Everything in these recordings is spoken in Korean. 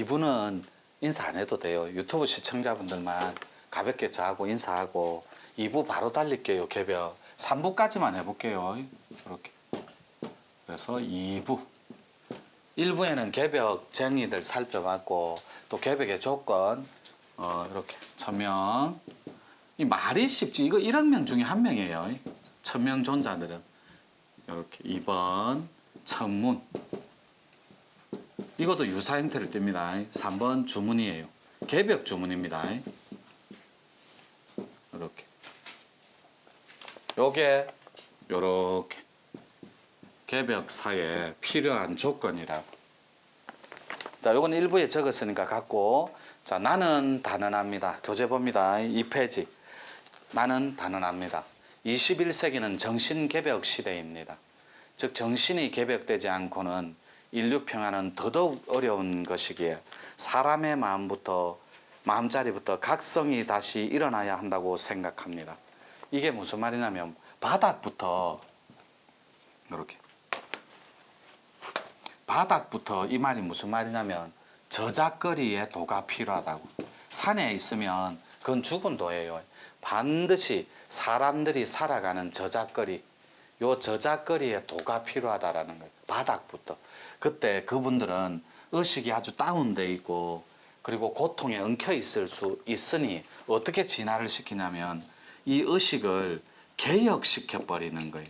2부는 인사 안 해도 돼요. 유튜브 시청자분들만 가볍게 저하고 인사하고 2부 바로 달릴게요. 개벽 3부까지만 해볼게요. 이렇게. 그래서 2부. 1부에는 개벽 쟁이들 살펴봤고 또 개벽의 조건 어, 이렇게 천명 이 말이 쉽지 이거 1억 명 중에 한 명이에요. 천명 존자들은 이렇게 2번 천문 이것도 유사 형태를 띱니다. 3번 주문이에요. 개벽 주문입니다. 이렇게. 요게 요렇게 개벽사에 필요한 조건이라고. 자, 요건 일부에 적었으니까 갖고 자, 나는 단언합니다. 교재 봅니다. 2페이지. 나는 단언합니다. 21세기는 정신 개벽 시대입니다. 즉 정신이 개벽되지 않고는 인류 평화는 더더욱 어려운 것이기에 사람의 마음부터 마음자리부터 각성이 다시 일어나야 한다고 생각합니다. 이게 무슨 말이냐면 바닥부터 이렇게 바닥부터 이 말이 무슨 말이냐면 저작거리에 도가 필요하다고 산에 있으면 그건 죽은 도예요. 반드시 사람들이 살아가는 저작거리 요 저작거리에 도가 필요하다라는 거예요. 바닥부터. 그때 그분들은 의식이 아주 다운돼 있고 그리고 고통에 엉켜 있을 수 있으니 어떻게 진화를 시키냐면 이 의식을 개혁시켜 버리는 거예요.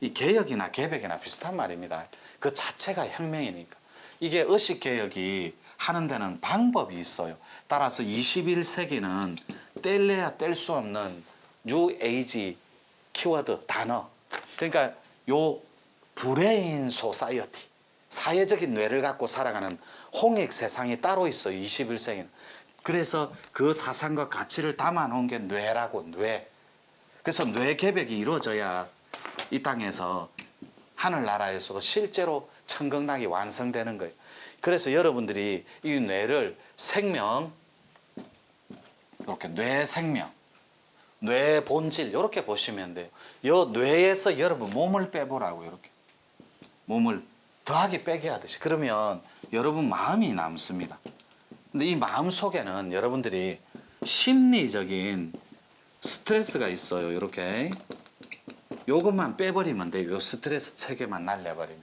이 개혁이나 개벽이나 비슷한 말입니다. 그 자체가 혁명이니까. 이게 의식 개혁이 하는 데는 방법이 있어요. 따라서 21세기는 뗄래야 뗄 수 없는 뉴 에이지 키워드 단어. 그러니까 요 브레인 소사이어티 사회적인 뇌를 갖고 살아가는 홍익 세상이 따로 있어요. 21세기는. 그래서 그 사상과 가치를 담아 놓은 게 뇌라고 뇌. 그래서 뇌 개벽이 이루어져야 이 땅에서 하늘나라에서 실제로 천극락이 완성되는 거예요. 그래서 여러분들이 이 뇌를 생명 이렇게 뇌 생명 뇌 본질 이렇게 보시면 돼요. 요 뇌에서 여러분 몸을 빼보라고 이렇게 몸을 더하게 빼게 하듯이 그러면 여러분 마음이 남습니다. 근데 이 마음 속에는 여러분들이 심리적인 스트레스가 있어요. 이렇게 요것만 빼버리면 돼요. 요 스트레스 체계만 날려버리면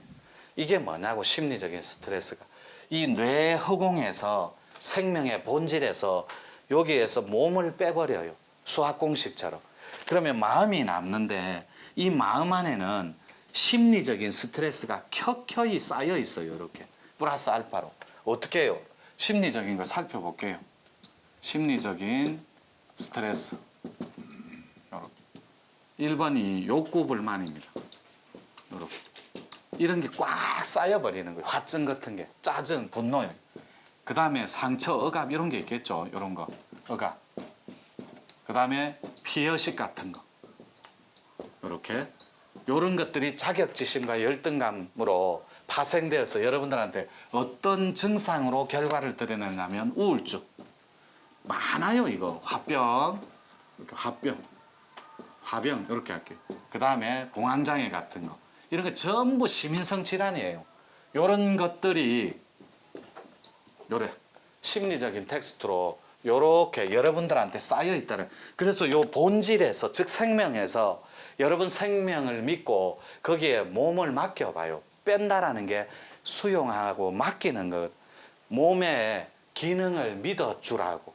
이게 뭐냐고 심리적인 스트레스가 이 뇌 허공에서 생명의 본질에서 여기에서 몸을 빼버려요. 수학 공식처럼. 그러면 마음이 남는데 이 마음 안에는 심리적인 스트레스가 켜켜이 쌓여 있어요. 이렇게 플러스 알파로. 어떻게 해요? 심리적인 걸 살펴볼게요. 심리적인 스트레스. 이렇게. 1번이 욕구 불만입니다. 이렇게. 이런 게 꽉 쌓여버리는 거예요. 화증 같은 게. 짜증, 분노. 그 다음에 상처, 억압 이런 게 있겠죠. 이런 거. 억압. 그 다음에 피해의식 같은 거. 이렇게. 이런 것들이 자격지심과 열등감으로 파생되어서 여러분들한테 어떤 증상으로 결과를 드러내냐면 우울증. 많아요, 이거. 화병. 이렇게 화병. 화병. 이렇게 할게요. 그 다음에 공황장애 같은 거. 이런 거 전부 시민성 질환이에요. 이런 것들이 요래 심리적인 텍스트로 요렇게 여러분들한테 쌓여 있다는 그래서 요 본질에서 즉 생명에서 여러분 생명을 믿고 거기에 몸을 맡겨 봐요. 뺀다라는 게 수용하고 맡기는 것. 몸의 기능을 믿어 주라고.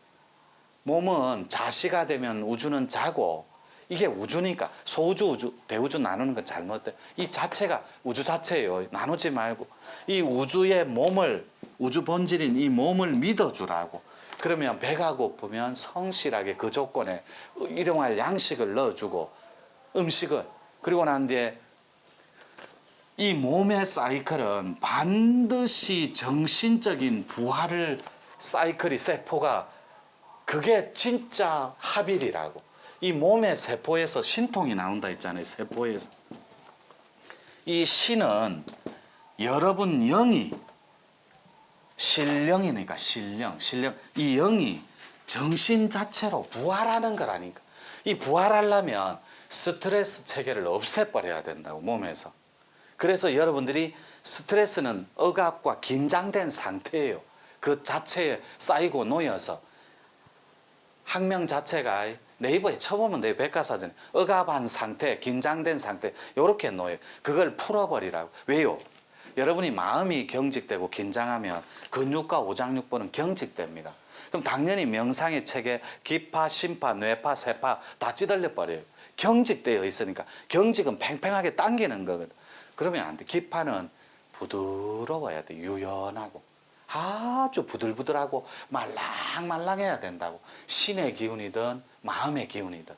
몸은 자시가 되면 우주는 자고 이게 우주니까 소우주 우주 대우주 나누는 건 잘못돼 이 자체가 우주 자체예요 나누지 말고 이 우주의 몸을 우주 본질인 이 몸을 믿어주라고 그러면 배가 고프면 성실하게 그 조건에 일용할 양식을 넣어주고 음식을 그리고 난 뒤에 이 몸의 사이클은 반드시 정신적인 부활을 사이클이 세포가 그게 진짜 합일이라고 이 몸의 세포에서 신통이 나온다 했잖아요. 세포에서. 이 신은 여러분 영이 신령이니까 신령, 신령. 이 영이 정신 자체로 부활하는 거라니까. 이 부활하려면 스트레스 체계를 없애버려야 된다고 몸에서. 그래서 여러분들이 스트레스는 억압과 긴장된 상태예요. 그 자체에 쌓이고 놓여서 학명 자체가 네이버에 쳐보면 돼 백과사전에 억압한 상태, 긴장된 상태 이렇게 놓여요. 그걸 풀어버리라고. 왜요? 여러분이 마음이 경직되고 긴장하면 근육과 오장육부는 경직됩니다. 그럼 당연히 명상의 체계 기파, 심파, 뇌파, 세파 다 찌들려 버려요. 경직되어 있으니까 경직은 팽팽하게 당기는 거거든. 그러면 안 돼. 기파는 부드러워야 돼. 유연하고 아주 부들부들하고 말랑말랑해야 된다고. 신의 기운이든 마음의 기운이든.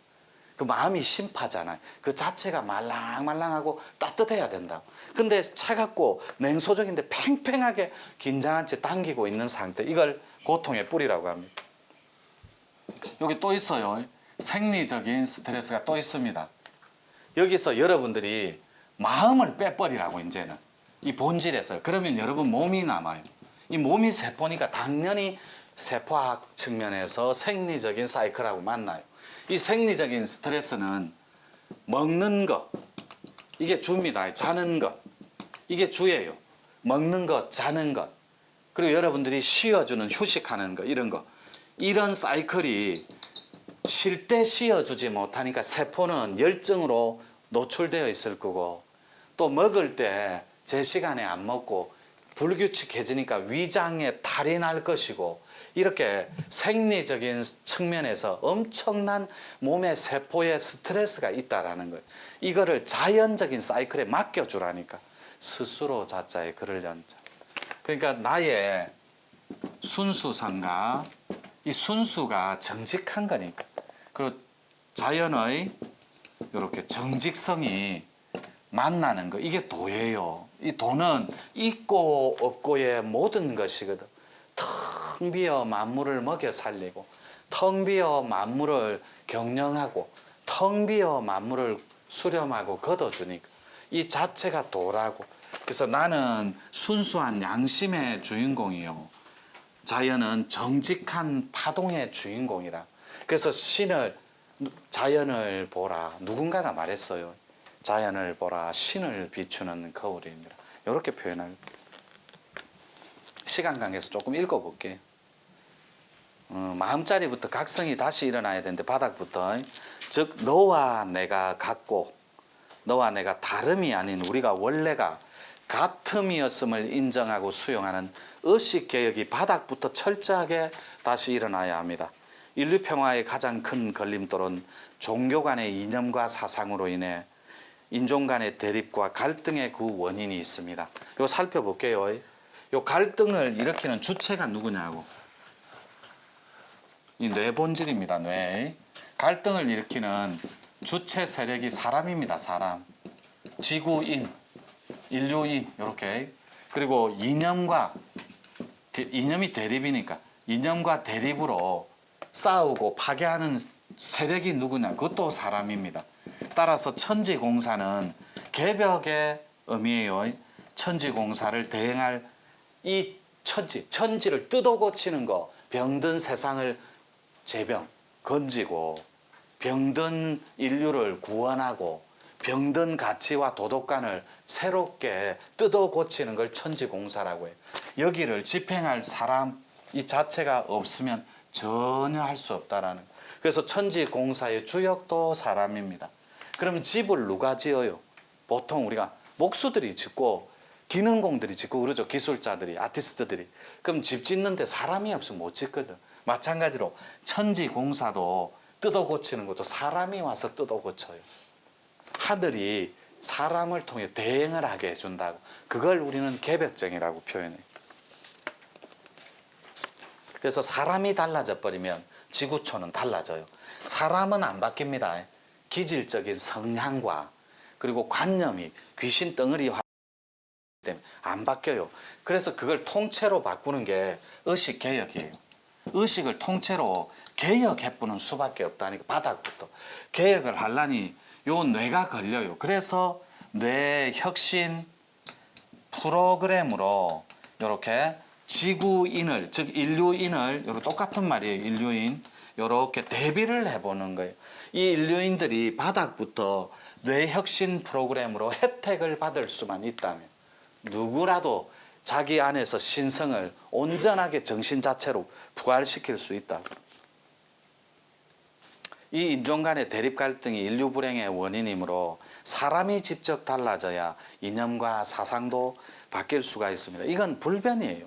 그 마음이 심파잖아요. 그 자체가 말랑말랑하고 따뜻해야 된다고. 근데 차갑고 냉소적인데 팽팽하게 긴장한 채 당기고 있는 상태. 이걸 고통의 뿌리라고 합니다. 여기 또 있어요. 생리적인 스트레스가 또 있습니다. 여기서 여러분들이 마음을 빼버리라고 이제는 이 본질에서 그러면 여러분 몸이 남아요. 이 몸이 세포니까 당연히 세포학 측면에서 생리적인 사이클하고 만나요. 이 생리적인 스트레스는 먹는 것 이게 주입니다. 자는 것 이게 주예요. 먹는 것, 자는 것 그리고 여러분들이 쉬어주는 휴식하는 것 이런 거 이런 사이클이 쉴 때 쉬어주지 못하니까 세포는 열증으로 노출되어 있을 거고 또 먹을 때 제 시간에 안 먹고 불규칙해지니까 위장에 탈이 날 것이고 이렇게 생리적인 측면에서 엄청난 몸의 세포에 스트레스가 있다라는 거예요. 이거를 자연적인 사이클에 맡겨주라니까 스스로 자자에 글을 연자. 그러니까 나의 순수성과 이 순수가 정직한 거니까 그리고 자연의 이렇게 정직성이 만나는 거 이게 도예요. 이 도는 있고 없고의 모든 것이거든. 텅 비어 만물을 먹여 살리고 텅 비어 만물을 경영하고 텅 비어 만물을 수렴하고 걷어주니까 이 자체가 도라고. 그래서 나는 순수한 양심의 주인공이요. 자연은 정직한 파동의 주인공이라. 그래서 신을 자연을 보라. 누군가가 말했어요. 자연을 보라. 신을 비추는 거울입니다. 이렇게 표현할. 시간 관계에서 조금 읽어볼게요. 어, 마음자리부터 각성이 다시 일어나야 되는데 바닥부터 즉 너와 내가 같고 너와 내가 다름이 아닌 우리가 원래가 같음이었음을 인정하고 수용하는 의식 개혁이 바닥부터 철저하게 다시 일어나야 합니다. 인류 평화의 가장 큰 걸림돌은 종교 간의 이념과 사상으로 인해 인종 간의 대립과 갈등의 그 원인이 있습니다. 이거 살펴볼게요. 이 갈등을 일으키는 주체가 누구냐고. 이 뇌 본질입니다. 뇌. 갈등을 일으키는 주체 세력이 사람입니다. 사람. 지구인, 인류인 이렇게. 그리고 이념과 대- 이념이 대립이니까 이념과 대립으로 싸우고 파괴하는 세력이 누구냐? 그것도 사람입니다. 따라서 천지공사는 개벽의 의미예요. 천지공사를 대행할 이 천지, 천지를 뜯어 고치는 거, 병든 세상을 재병, 건지고, 병든 인류를 구원하고, 병든 가치와 도덕관을 새롭게 뜯어 고치는 걸 천지공사라고 해요. 여기를 집행할 사람 이 자체가 없으면 전혀 할 수 없다라는. 거예요. 그래서 천지공사의 주역도 사람입니다. 그러면 집을 누가 지어요? 보통 우리가 목수들이 짓고 기능공들이 짓고 그러죠. 기술자들이, 아티스트들이. 그럼 집 짓는데 사람이 없으면 못 짓거든. 마찬가지로 천지공사도 뜯어 고치는 것도 사람이 와서 뜯어 고쳐요. 하늘이 사람을 통해 대행을 하게 해준다고. 그걸 우리는 개벽정이라고 표현해요. 그래서 사람이 달라져 버리면 지구촌은 달라져요. 사람은 안 바뀝니다. 기질적인 성향과 그리고 관념이 귀신 덩어리 때문에 안 바뀌어요. 그래서 그걸 통째로 바꾸는 게 의식 개혁이에요. 의식을 통째로 개혁해 보는 수밖에 없다니까 바닥부터 개혁을 하려니 요 뇌가 걸려요. 그래서 뇌 혁신 프로그램으로 이렇게 지구인을 즉 인류인을 요런 똑같은 말이에요. 인류인 이렇게 대비를 해보는 거예요. 이 인류인들이 바닥부터 뇌 혁신 프로그램으로 혜택을 받을 수만 있다면 누구라도 자기 안에서 신성을 온전하게 정신 자체로 부활시킬 수 있다. 이 인종 간의 대립 갈등이 인류 불행의 원인이므로 사람이 직접 달라져야 이념과 사상도 바뀔 수가 있습니다. 이건 불변이에요.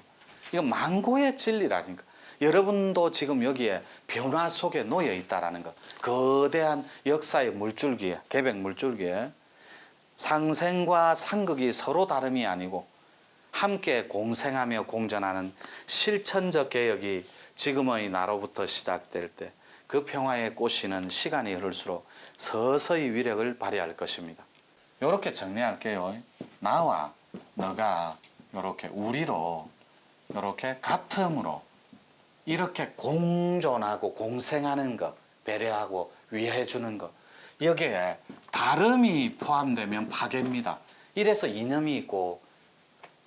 이건 망고의 진리라니까. 여러분도 지금 여기에 변화 속에 놓여 있다라는 것. 거대한 역사의 물줄기에, 개백 물줄기에 상생과 상극이 서로 다름이 아니고 함께 공생하며 공존하는 실천적 개혁이 지금의 나로부터 시작될 때 그 평화의 꽃이는 시간이 흐를수록 서서히 위력을 발휘할 것입니다. 이렇게 정리할게요. 나와 너가 이렇게 우리로 이렇게 같음으로 이렇게 공존하고 공생하는 것, 배려하고 위해 주는 것. 여기에 다름이 포함되면 파괴입니다. 이래서 이념이 있고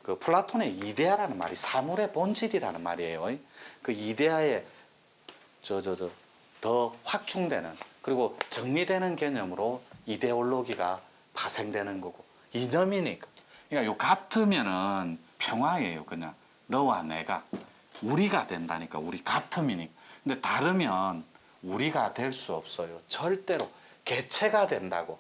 그 플라톤의 이데아라는 말이 사물의 본질이라는 말이에요. 그 이데아의 저 저 저 더 확충되는 그리고 정리되는 개념으로 이데올로기가 파생되는 거고 이념이니까. 그러니까 요 같으면은 평화예요. 그냥 너와 내가 우리가 된다니까 우리 같음이니까. 근데 다르면 우리가 될 수 없어요. 절대로 개체가 된다고.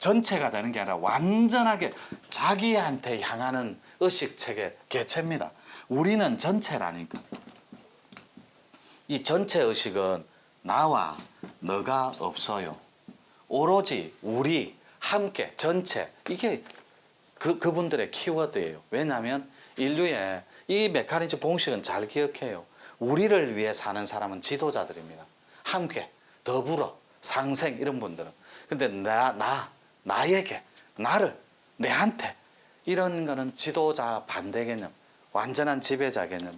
전체가 되는 게 아니라 완전하게 자기한테 향하는 의식 체계 개체입니다. 우리는 전체라니까. 이 전체 의식은 나와 너가 없어요. 오로지 우리 함께 전체 이게 그 그분들의 키워드예요. 왜냐하면 인류의 이 메커니즘 공식은 잘 기억해요. 우리를 위해 사는 사람은 지도자들입니다. 함께 더불어 상생 이런 분들은 근데 나, 나 나에게 나를 내한테 이런 거는 지도자 반대 개념 완전한 지배자 개념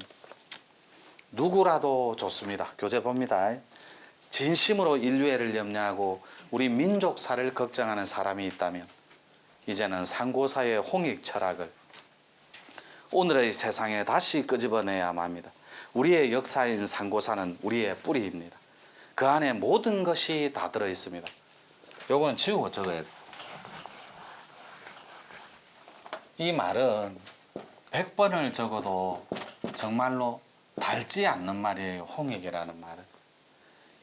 누구라도 좋습니다. 교재 봅니다. 진심으로 인류애를 염려하고 우리 민족사를 걱정하는 사람이 있다면 이제는 상고사의 홍익 철학을 오늘의 세상에 다시 끄집어내야만 합니다. 우리의 역사인 상고사는 우리의 뿌리입니다. 그 안에 모든 것이 다 들어 있습니다. 요거는 지우고 적어야 돼. 이 말은 100번을 적어도 정말로 닳지 않는 말이에요. 홍익이라는 말은.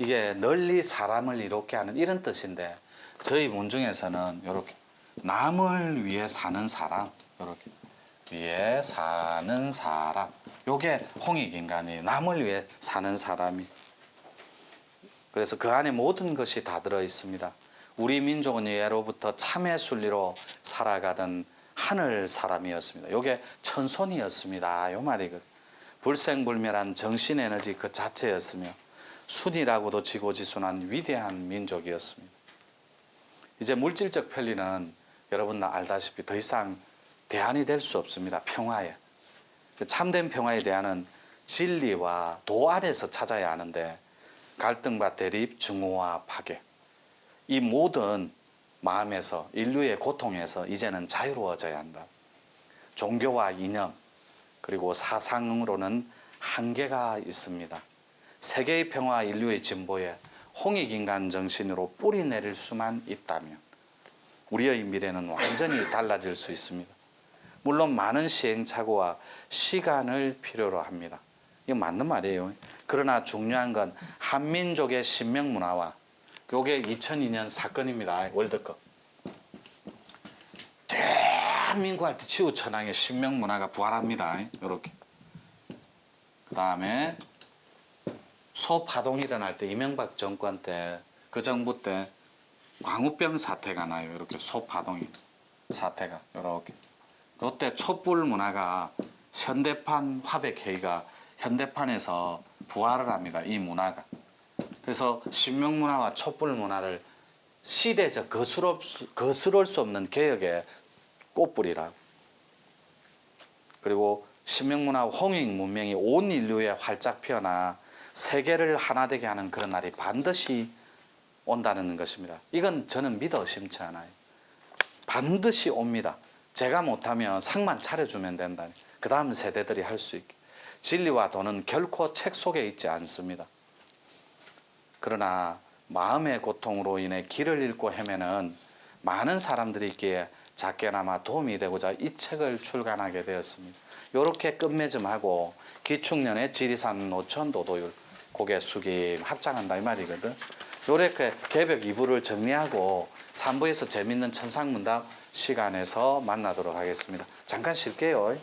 이게 널리 사람을 이롭게 하는 이런 뜻인데 저희 문중에서는 이렇게 남을 위해 사는 사람 이렇게 위해 사는 사람 요게 홍익 인간이에요. 남을 위해 사는 사람이 그래서 그 안에 모든 것이 다 들어 있습니다. 우리 민족은 예로부터 참의 순리로 살아가던 하늘 사람이었습니다. 요게 천손이었습니다. 요 말이거든. 불생불멸한 정신 에너지 그 자체였으며 순이라고도 지고지순한 위대한 민족이었습니다. 이제 물질적 편리는 여러분 알다시피 더 이상 대안이 될 수 없습니다. 평화에. 참된 평화에 대한은 진리와 도 안에서 찾아야 하는데 갈등과 대립, 증오와 파괴. 이 모든 마음에서 인류의 고통에서 이제는 자유로워져야 한다. 종교와 이념 그리고 사상으로는 한계가 있습니다. 세계의 평화 인류의 진보에 홍익인간 정신으로 뿌리 내릴 수만 있다면 우리의 미래는 완전히 달라질 수 있습니다. 물론 많은 시행착오와 시간을 필요로 합니다. 이거 맞는 말이에요. 그러나 중요한 건 한민족의 신명 문화와 요게 2002년 사건입니다. 월드컵. 대한민국 할 때 치우천왕의 신명 문화가 부활합니다. 이렇게. 그 다음에 소파동이 일어날 때 이명박 정권 때 그 정부 때 광우병 사태가 나요. 이렇게 소파동이 사태가 이렇게. 그때 촛불 문화가 현대판 화백회의가 현대판에서 부활을 합니다. 이 문화가. 그래서 신명 문화와 촛불 문화를 시대적 거스러, 거스를 수 없는 개혁의 꽃뿌리라. 그리고 신명 문화 홍익 문명이 온 인류에 활짝 피어나 세계를 하나 되게 하는 그런 날이 반드시 온다는 것입니다. 이건 저는 믿어 심치 않아요. 반드시 옵니다. 제가 못하면 상만 차려주면 된다. 그 다음 세대들이 할 수 있게. 진리와 돈은 결코 책 속에 있지 않습니다. 그러나 마음의 고통으로 인해 길을 잃고 헤매는 많은 사람들이 있기에 작게나마 도움이 되고자 이 책을 출간하게 되었습니다. 요렇게 끝맺음하고 기축년의 지리산 노천 도도율 고개 숙임 합장한다 이 말이거든. 요렇게 개벽 2부를 정리하고 3부에서 재밌는 천상문답 시간에서 만나도록 하겠습니다. 잠깐 쉴게요.